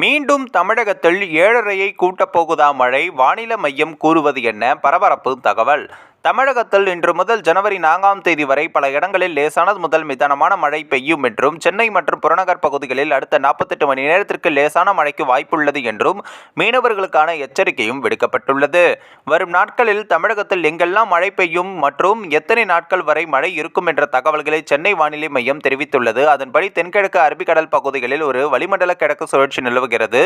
மீண்டும் தமிழகத்தில் ஏழரையை கூட்டப்போகுதா மழை? வானிலை மையம் கூறுவது என்ன? பரபரப்பு தகவல். தமிழகத்தில் இன்று முதல் ஜனவரி நான்காம் தேதி வரை பல இடங்களில் லேசானது முதல் மிதமான மழை பெய்யும் என்றும் சென்னை மற்றும் புறநகர் பகுதிகளில் அடுத்த நாற்பத்தெட்டு மணி நேரத்திற்கு லேசான மழைக்கு வாய்ப்புள்ளது என்றும் மீனவர்களுக்கான எச்சரிக்கையும் விடுக்கப்பட்டுள்ளது. வரும் நாட்களில் தமிழகத்தில் எங்கெல்லாம் மழை பெய்யும் மற்றும் எத்தனை நாட்கள் வரை மழை இருக்கும் என்ற தகவல்களை சென்னை வானிலை மையம் தெரிவித்துள்ளது. அதன்படி தென்கிழக்கு அரபிக்கடல் பகுதிகளில் ஒரு வளிமண்டல கிழக்கு சுழற்சி நிலவுகிறது.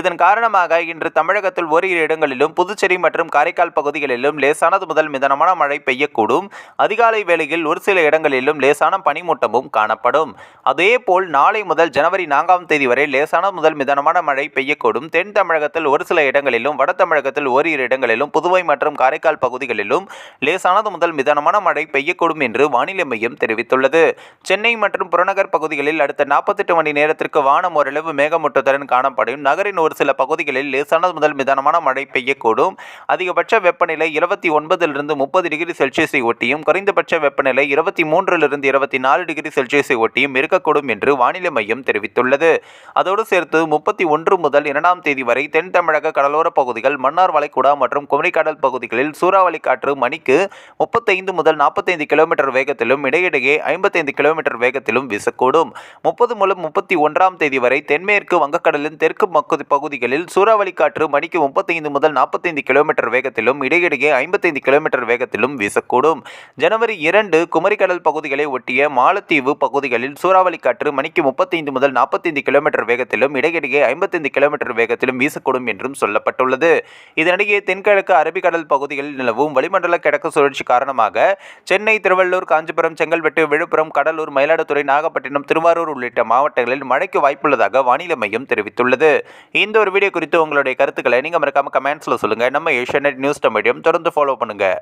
இதன் காரணமாக இன்று தமிழகத்தில் ஓரிரு இடங்களிலும் புதுச்சேரி மற்றும் காரைக்கால் பகுதிகளிலும் லேசானது முதல் மிதமான மழை பெய்யக்கூடும். அதிகாலை வேளையில் ஒரு சில இடங்களிலும் லேசான பனிமூட்டமும் காணப்படும். அதேபோல் நாளை முதல் ஜனவரி நான்காம் தேதி வரை லேசான முதல் மிதமான மழை பெய்யக்கூடும். தென் தமிழகத்தில் ஒரு சில இடங்களிலும் வட தமிழகத்தில் ஓரிரு இடங்களிலும் புதுவை மற்றும் காரைக்கால் பகுதிகளிலும் லேசானது முதல் மிதமான மழை பெய்யக்கூடும் என்று வானிலை மையம் தெரிவித்துள்ளது. சென்னை மற்றும் புறநகர் பகுதிகளில் அடுத்த நாற்பத்தெட்டு மணி நேரத்திற்கு வானம் ஓரளவு மேகமூட்டத்துடன் காணப்படும். நகரின் ஒரு சில பகுதிகளில் லேசானது முதல் மிதமான மழை பெய்யக்கூடும். அதிகபட்ச வெப்பநிலை இருபத்தி ஒன்பதிலிருந்து முப்பது டிகிரி செல்சியஸை ஒட்டியும் குறைந்தபட்ச வெப்பநிலை இருபத்தி மூன்றிலிருந்து இருபத்தி நாலு டிகிரி செல்சியஸை ஒட்டியும் இருக்கக்கூடும் என்று வானிலை மையம் தெரிவித்துள்ளது. அதோடு சேர்த்து முப்பத்தி ஒன்று முதல் இரண்டாம் தேதி வரை தென் தமிழக கடலோர பகுதிகள் மன்னார் வளைகுடா மற்றும் குமரிக்கடல் பகுதிகளில் சூறாவளி காற்று மணிக்கு முப்பத்தைந்து முதல் நாற்பத்தைந்து கிலோமீட்டர் வேகத்திலும் இடையிடையே ஐம்பத்தைந்து கிலோமீட்டர் வேகத்திலும் வீசக்கூடும். முப்பது முதல் முப்பத்தி ஒன்றாம் தேதி வரை தென்மேற்கு வங்கக்கடலின் தெற்கு மக்கு பகுதிகளில் சூறாவளி காற்று மணிக்கு முப்பத்தைந்து முதல் நாற்பத்தைந்து கிலோமீட்டர் வேகத்திலும் இடையிடையே ஐம்பத்தைந்து கிலோமீட்டர் வேகத்திலும் வீசக்கூடும். ஜனவரி இரண்டு குமரிக்கடல் பகுதிகளை ஒட்டிய மாலத்தீவு பகுதிகளில் சூறாவளி காற்று மணிக்கு முப்பத்தைந்து முதல் நாற்பத்தைந்து கிலோமீட்டர் வேகத்திலும் இடையிடையே ஐம்பத்தைந்து கிலோமீட்டர் வேகத்திலும் வீசக்கூடும் என்றும் சொல்லப்பட்டுள்ளது. இதனிடையே தென்கிழக்கு அரபிக்கடல் பகுதிகளில் நிலவும் வளிமண்டல கிழக்கு சுழற்சி காரணமாக சென்னை திருவள்ளூர் காஞ்சிபுரம் செங்கல்பட்டு விழுப்புரம் கடலூர் மயிலாடுதுறை நாகப்பட்டினம் திருவாரூர் உள்ளிட்ட மாவட்டங்களில் மழைக்கு வாய்ப்புள்ளதாக வானிலை மையம் தெரிவித்துள்ளது. இந்த ஒரு வீடியோ குறித்து உங்களுடைய கருத்துக்களை நீங்கள் மறக்காம கமெண்ட்ஸில் சொல்லுங்கள் நம்ம ஏஷியா நியூஸ் மீடியம் தொடர்ந்து ஃபாலோ பண்ணுங்கள்